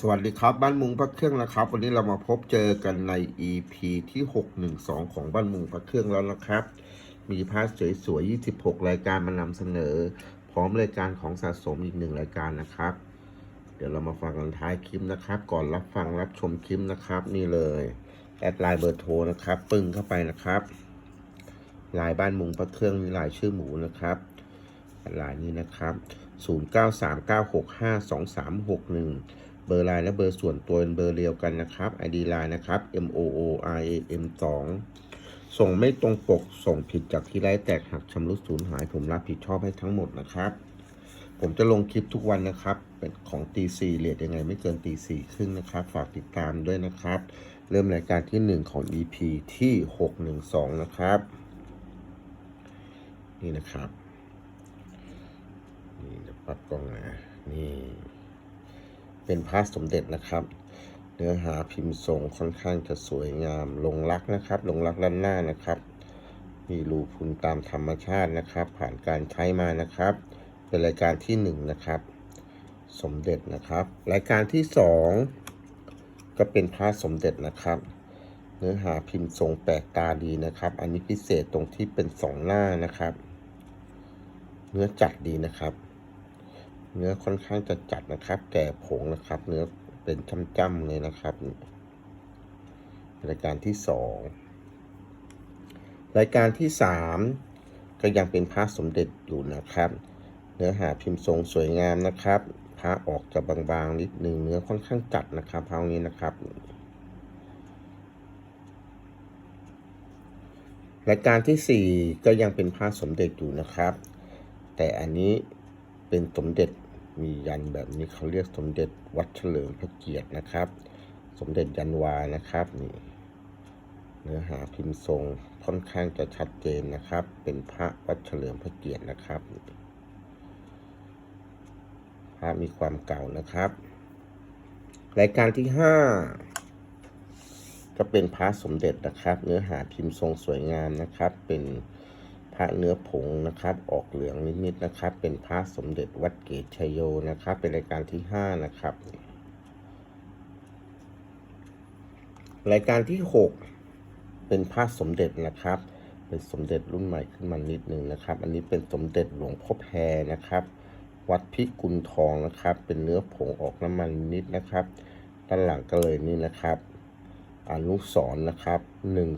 สวัสดีครับบ้านมุงพระเครื่องนะครับ วันนี้เรามาพบเจอกันใน EP ที่ 612 ของบ้านมุงพระเครื่องแล้วนะครับ มีพาร์ทสวยๆ26 รายการมานำเสนอ พร้อมรายการของสะสมอีกหนึ่งรายการนะครับ เดี๋ยวเรามาฟังกันท้ายคลิปนะครับ ก่อนรับฟังรับชมคลิปนะครับ นี่เลยแอดไลน์เบอร์โทรนะครับปึ้งเข้าไปนะครับลายบ้านมุงพระเครื่องมีลายชื่อหมูนะครับไลน์นี้นะครับ 0939652361 เบอร์ไลน์และเบอร์ส่วนตัวเป็นเบอร์เดียวกันนะครับ ID ไลน์นะครับ M O O R A M 2ส่งไม่ตรงปกส่งผิดจากที่ไร้แตกหักชำรุดสูญหาย ผมรับผิดชอบให้ทั้งหมดนะครับ ผมจะลงคลิปทุกวันนะครับ เป็นของตีสี่เลทยังไงไม่เกินตีสี่ครึ่งนะครับ ฝากติดตามด้วยนะครับ เริ่มรายการที่ 1 ของ EP ที่ 612 นะครับ นี่นะครับ นี่เดี๋ยวปรับกล้องนะนี่ เป็นพระสมเด็จนะครับ เนื้อหาพิมพ์ทรงค่อนข้างจะสวยงาม ลงรักนะครับ ลงรักด้านหน้านะครับ มีรูพุนตามธรรมชาตินะครับ ผ่านการใช้มานะครับ เป็นรายการที่หนึ่งนะครับ สมเด็จนะครับ รายการที่สองก็เป็นพระสมเด็จนะครับ เนื้อหาพิมพ์ทรงแปลกตาดีนะครับ อันนี้พิเศษตรงที่เป็นสองหน้านะครับ เนื้อจัดดีนะครับ เนื้อค่อนข้างจะจัดนะครับ แก่ผงนะครับ เนื้อเป็นจ้ำๆเลยนะครับ รายการที่สองรายการที่สามก็ยังเป็นพระสมเด็จอยู่นะครับ เนื้อหาพิมพ์ทรงสวยงามนะครับ พระออกจะบางๆนิดหนึ่งเนื้อค่อนข้างจัดนะครับพระองค์นี้นะครับ รายการที่สี่ก็ยังเป็นพระสมเด็จอยู่นะครับ แต่อันนี้เป็นสมเด็จ มียันแบบนี้เขาเรียกสมเด็จวัดเฉลิมพระเกียรตินะครับ สมเด็จยันวานะครับนี่เนื้อหาพิมพ์ทรงค่อนข้างจะชัดเจนนะครับ เป็นพระวัดเฉลิมพระเกียรตินะครับพระมีความเก่านะครับ รายการที่ห้าก็เป็นพระสมเด็จนะครับ เนื้อหาพิมพ์ทรงสวยงามนะครับ เป็น พระเนื้อผงนะครับ ออกเหลืองนิดๆนะครับ เป็นพระสมเด็จวัดเกตชโยนะครับ เป็นรายการที่ห้านะครับ รายการที่หกเป็นพระสมเด็จนะครับ เป็นสมเด็จรุ่นใหม่ขึ้นมานิดนึงนะครับ อันนี้เป็นสมเด็จหลวงพ่อแพรนะครับ วัดพิกุลทองนะครับ เป็นเนื้อผงออกน้ำมันนิดนะครับ ด้านหลังก็เลยนี่นะครับอนุสรนะครับ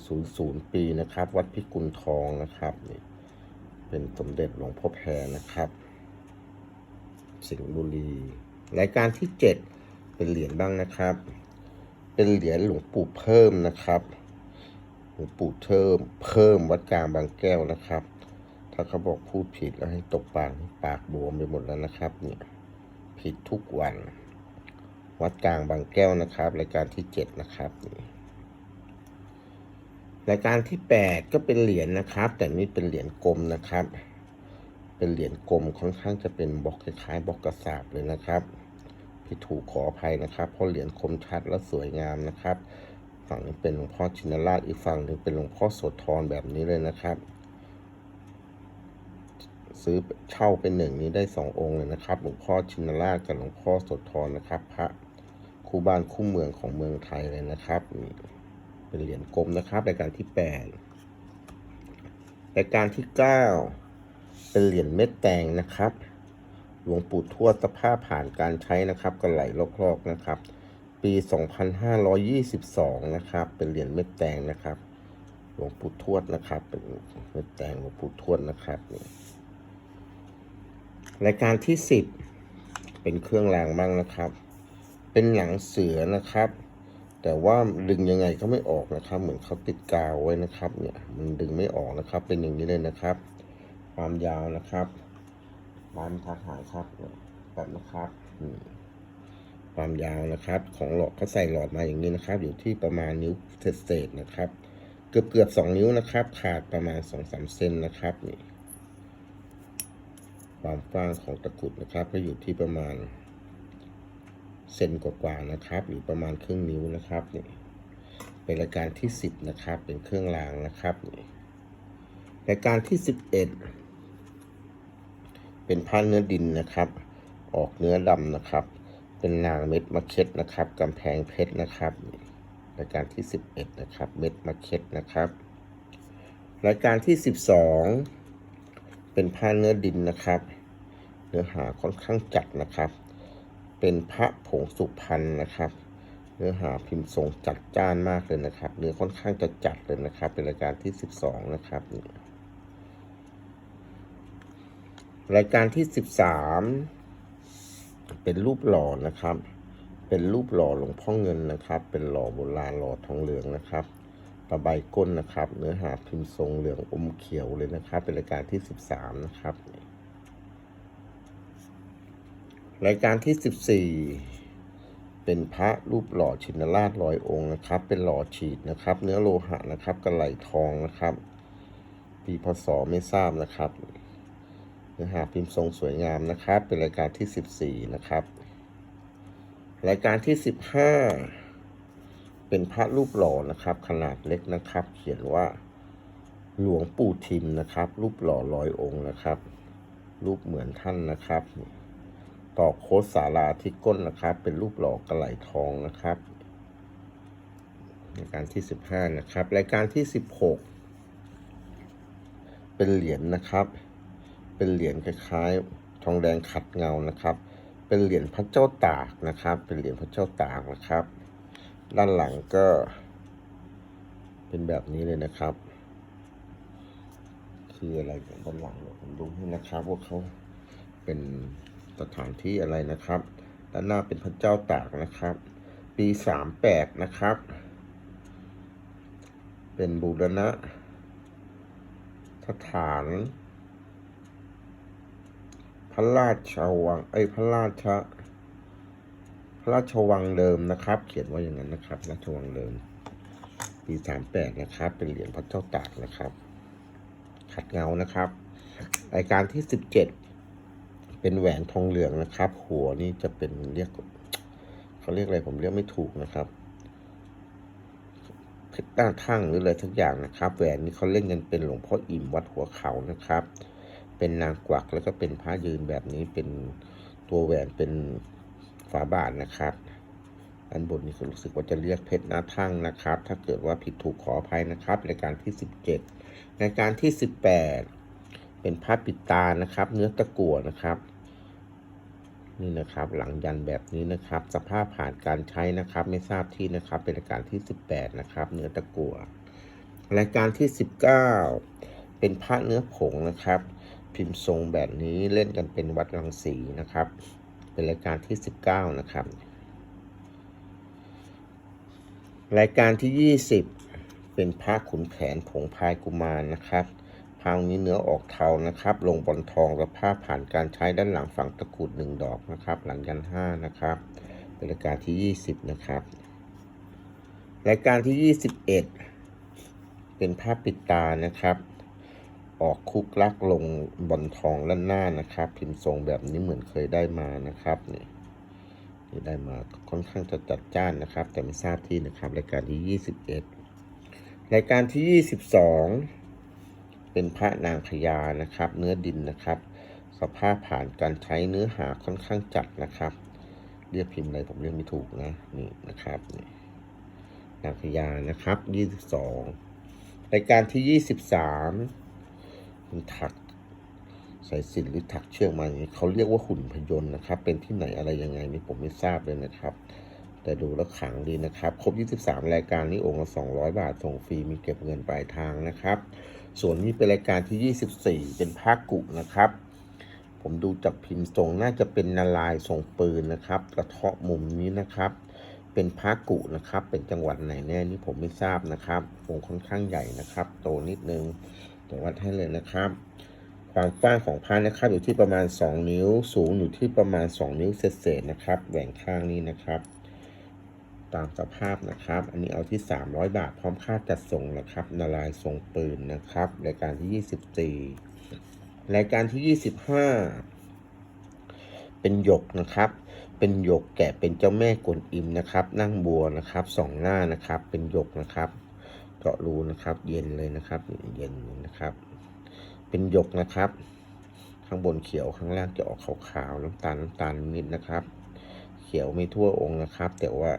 100 ปีนะครับ วัดพิกุลทองนะครับนี่ เป็นสมเด็จหลวงพ่อแพรนะครับ สิงห์บุรีรายการที่ 7 เป็นเหรียญบ้างนะครับ เป็นเหรียญหลวงปู่เพิ่มนะครับหลวงปู่เพิ่มเพิ่มวัดกลางบางแก้วนะครับ ถ้าเขาบอกพูดผิดแล้วให้ตกปากปากบวมไปหมดแล้วนะครับ เนี่ยผิดทุกวัน วัดกลางบางแก้วนะครับ รายการที่ 7 นะครับนี่ รายการที่ 8 ก็เป็นเหรียญนะครับ แต่นี่เป็นเหรียญกลมนะครับ เป็นเหรียญกลมค่อนข้างจะเป็นบล็อกคล้ายๆบล็อกกระสาบเลยนะครับพี่ถูกขออภัยนะครับ เพราะเหรียญคมชัดและสวยงามนะครับ ฝั่งนี้เป็นหลวงพ่อชินราชอีกฝั่งหนึ่งเป็นหลวงพ่อโสธรแบบนี้เลยนะครับ ซื้อเช่าเป็นหนึ่งนี้ได้สององค์เลยนะครับ หลวงพ่อชินราชกับหลวงพ่อโสธรนะครับ พระคู่บ้านคู่เมืองของเมืองไทยเลยนะครับ เป็นเหรียญกลมนะครับรายการที่แปดรายการที่เก้าเป็นเหรียญเม็ดแตงนะครับ หลวงปู่ทวดสภาพผ่านการใช้นะครับก็ไหลลอกๆนะครับ ปี 2522 นะครับ เป็นเหรียญเม็ดแตงนะครับ หลวงปู่ทวดนะครับ เป็นเม็ดแตงหลวงปู่ทวดนะครับนี่รายการที่ 10 เป็นเครื่องรางบ้างนะครับ เป็นหนังเสือนะครับ แต่ว่าดึงยังไงก็ไม่ออกนะครับ เหมือนเขาติดกาวไว้นะครับเนี่ยมันดึงไม่ออกนะครับ เป็นอย่างนี้เลยนะครับ ความยาวนะครับบ้านทักหายครับแบบนะครับความยาวนะครับ ของหลอดเขาใส่หลอดมาอย่างนี้นะครับ อยู่ที่ประมาณนิ้วเศษๆนะครับ เกือบเกือบสองนิ้วนะครับ ขาดประมาณสองสามเซนนะครับนี่ความกว้างของตะกุดนะครับ ก็อยู่ที่ประมาณ เซนกว่าๆนะครับ หรือประมาณครึ่งนิ้วนะครับนี่เป็นรายการที่สิบนะครับ เป็นเครื่องรางนะครับนี่รายการที่สิบเอ็ดเป็นผ้าเนื้อดินนะครับ ออกเนื้อดำนะครับ เป็นนางเม็ดมะเข็ดนะครับกำแพงเพชรนะครับรายการที่ 11 นะครับ เม็ดมะเข็ดนะครับ รายการที่ 12 เป็นผ้าเนื้อดินนะครับ เนื้อหาค่อนข้างจัดนะครับ เป็นพระผงสุพรรณนะครับ เนื้อหาพิมพ์ทรงจัดจ้านมากเลยนะครับ เนื้อค่อนข้างจะจัดเลยนะครับ เป็นรายการที่ 12 นะครับ รายการที่ 13 เป็นรูปหล่อนะครับ เป็นรูปหล่อหลวงพ่อเงินนะครับ เป็นหล่อโบราณหล่อทองเหลืองนะครับตะไบก้นนะครับ เนื้อหาพิมพ์ทรงเหลืองอมเขียวเลยนะครับ เป็นรายการที่ 13 นะครับ รายการที่ 14 เป็นพระรูปหล่อชินราชร้อยองค์นะครับ เป็นหล่อฉีดนะครับ เนื้อโลหะนะครับกระไหลทองนะครับ ปีพศไม่ทราบนะครับเนื้อหาพิมพ์ทรงสวยงามนะครับ เป็นรายการที่ 14 นะครับ รายการที่ 15 เป็นพระรูปหล่อนะครับ ขนาดเล็กนะครับ เขียนว่าหลวงปู่ทิมนะครับ รูปหล่อร้อยองค์นะครับ รูปเหมือนท่านนะครับ ต่อโค้ดสาราที่ก้นนะครับ เป็นรูปหล่อกระไหลทองนะครับ รายการที่15นะครับ รายการที่16เป็นเหรียญนะครับ เป็นเหรียญคล้ายๆ ทองแดงขัดเงานะครับ เป็นเหรียญพระเจ้าตากนะครับ เป็นเหรียญพระเจ้าตากนะครับ ด้านหลังก็ เป็นแบบนี้เลยนะครับ คืออะไรด้านหลังผมดูให้นะครับว่าเขาเป็น สถานที่อะไรนะครับด้านหน้าเป็นพระเจ้าตากนะครับ ปีสามแปดนะครับ เป็นบูรณะสถาน พระราชวังเอ้พระราชพระราชวังเดิมนะครับ เขียนว่าอย่างนั้นนะครับราชวังเดิม ปีสามแปดนะครับ เป็นเหรียญพระเจ้าตากนะครับ ขัดเงานะครับรายการที่สิบเจ็ด เป็นแหวนทองเหลืองนะครับ หัวนี่จะเป็นเรียกเขาเรียกอะไรผมเรียกไม่ถูกนะครับเพชรต้าทั่งหรืออะไรทุกอย่างนะครับ แหวนนี้เขาเล่นกันเป็นหลวงพ่ออิ่มวัดหัวเขานะครับ เป็นนางกวักแล้วก็เป็นพระยืนแบบนี้เป็นตัวแหวนเป็นฝาบาทนะครับอันบนนี้รู้สึกว่าจะเรียกเพชรหน้าทั่งนะครับ ถ้าเกิดว่าผิดถูกขออภัยนะครับรายการที่ 17รายการที่ 18 เป็นผ้าปิดตานะครับ เนื้อตะกั่วนะครับ นี่นะครับ หลังยันแบบนี้นะครับ สภาพผ่านการใช้นะครับ ไม่ทราบที่นะครับ เป็นรายการที่ 18 นะครับ เนื้อตะกั่วรายการที่ 19 เป็นผ้าเนื้อผงนะครับ พิมพ์ทรงแบบนี้เล่นกันเป็นวัดรังสีนะครับ เป็นรายการที่ 19 นะครับ รายการที่ 20 เป็นพระขุนแผนผงพายกุมารนะครับ พางนี้เนื้อออกเทานะครับ ลงบอลทองและผ้าผ่านการใช้ด้านหลังฝั่งตะกุดหนึ่งดอกนะครับ หลังยันห้านะครับเป็นรายการที่20นะครับ รายการที่21เป็นผ้าปิดตานะครับ ออกคุกลักลงบอลทองด้านหน้านะครับ พิมพ์ทรงแบบนี้เหมือนเคยได้มานะครับนี่นี่ได้มาค่อนข้างจะจัดจ้านนะครับ แต่ไม่ทราบที่นะครับ รายการที่21รายการที่22 เป็นพระนางพญานะครับ เนื้อดินนะครับ สภาพผ่านการใช้เนื้อหาค่อนข้างจัดนะครับ เรียกพิมพ์อะไรผมเรียกไม่ถูกนะนี่นะครับนี่นางพญานะครับ22รายการที่23เป็นถักสายสินหรือถักเชือกมาอย่างนี้เขาเรียกว่าหุ่นพยนต์นะครับ เป็นที่ไหนอะไรยังไงนี่ผมไม่ทราบเลยนะครับ แต่ดูแล้วขังดีนะครับ ครบ 23 รายการนี้องค์ละ200 บาทส่งฟรีมีเก็บเงินปลายทางนะครับ ส่วนนี้เป็นรายการที่ 24 เป็นผ้ากุนะครับ ผมดูจากพิมพ์ทรงน่าจะเป็นนาลายณ์ทรงปืนนะครับ กระเทาะมุมนี้นะครับ เป็นผ้ากุนะครับ เป็นจังหวัดไหนแน่นี่ผมไม่ทราบนะครับองค์ค่อนข้างใหญ่นะครับ โตนิดนึงแต่วัดให้เลยนะครับ ความกว้างของผ้านะครับอยู่ที่ประมาณ 2 นิ้ว สูงอยู่ที่ประมาณ 2 นิ้วเศษๆนะครับ แหว่งข้างนี้นะครับ ตามสภาพนะครับ อันนี้เอาที่ 300 บาทพร้อมค่าจัดส่งนะครับนาลายทรงปืนนะครับรายการที่ 24 รายการที่ 25 เป็นหยกนะครับ เป็นหยกแกะเป็นเจ้าแม่กวนอิมนะครับ นั่งบัวนะครับสองหน้านะครับ เป็นหยกนะครับเจาะรูนะครับ เย็นเลยนะครับเย็นนะครับ เป็นหยกนะครับ ข้างบนเขียวข้างล่างจะออกขาวๆน้ำตาลน้ำตาลนิดนะครับ เขียวไม่ทั่วองค์นะครับ แต่ว่า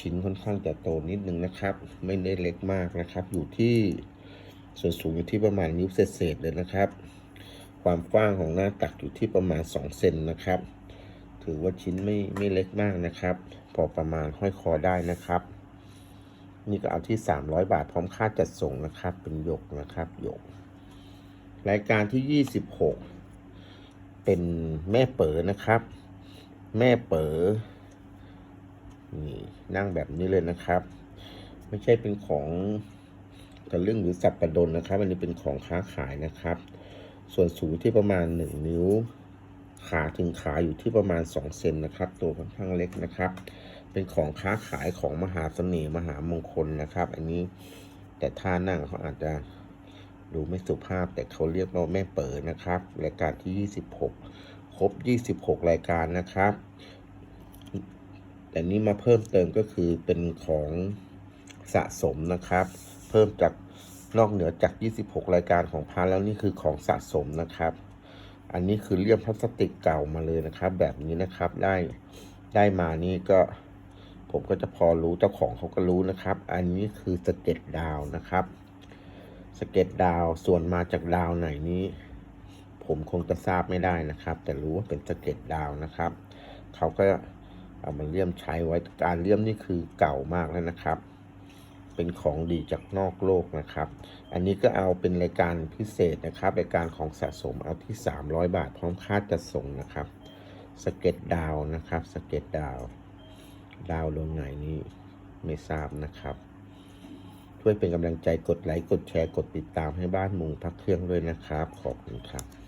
ชิ้นค่อนข้างจะโตนิดนึงนะครับ ไม่ได้เล็กมากนะครับ อยู่ที่ส่วนสูงอยู่ที่ประมาณนิ้วเศษๆเลยนะครับ ความกว้างของหน้าตักอยู่ที่ประมาณ2เซนนะครับ ถือว่าชิ้นไม่ไม่เล็กมากนะครับ พอประมาณห้อยคอได้นะครับ นี่ก็เอาที่ 300 บาทพร้อมค่าจัดส่งนะครับ เป็นหยกนะครับหยก รายการที่ 26 เป็นแม่เป๋อนะครับ แม่เป๋อ นี่นั่งแบบนี้เลยนะครับ ไม่ใช่เป็นของกระเรื่องหรือสับประดนนะครับอันนี้เป็นของค้าขายนะครับ ส่วนสูงที่ประมาณ 1 นิ้ว ขาถึงขาอยู่ที่ประมาณ 2 เซนนะครับ ตัวค่อนข้างเล็กนะครับ เป็นของค้าขายของมหาเสน่ห์มหามงคลนะครับ อันนี้แต่ท่านั่งเขาอาจจะดูไม่สุภาพแต่เขาเรียกว่าแม่เปิดนะครับ รายการที่ 26 ครบ 26 รายการนะครับ แต่นี้มาเพิ่มเติมก็คือเป็นของสะสมนะครับ เพิ่มจากนอกเหนือจาก 26 รายการของพาแล้วนี่คือของสะสมนะครับ อันนี้คือเลี่ยมพลาสติกเก่ามาเลยนะครับ แบบนี้นะครับได้ได้มานี่ก็ ผมก็จะพอรู้เจ้าของเขาก็รู้นะครับ อันนี้คือสเก็ตดาวนะครับสเก็ตดาวส่วนมาจากดาวไหนนี้ ผมคงจะทราบไม่ได้นะครับ แต่รู้ว่าเป็นสเก็ตดาวนะครับเขาก็ เอามาเลี่ยมใช้ไว้การเลี่ยมนี่คือเก่ามากแล้วนะครับ เป็นของดีจากนอกโลกนะครับ อันนี้ก็เอาเป็นรายการพิเศษนะครับรายการของสะสมเอาที่ 300 บาทพร้อมค่าจัดส่งนะครับสเก็ตดาวนะครับสเก็ตดาวดาวลงไหนนี้ไม่ทราบนะครับช่วยเป็นกำลังใจกดไลค์กดแชร์กดติดตามให้บ้านมุงพักเครื่องด้วยนะครับ ขอบคุณครับ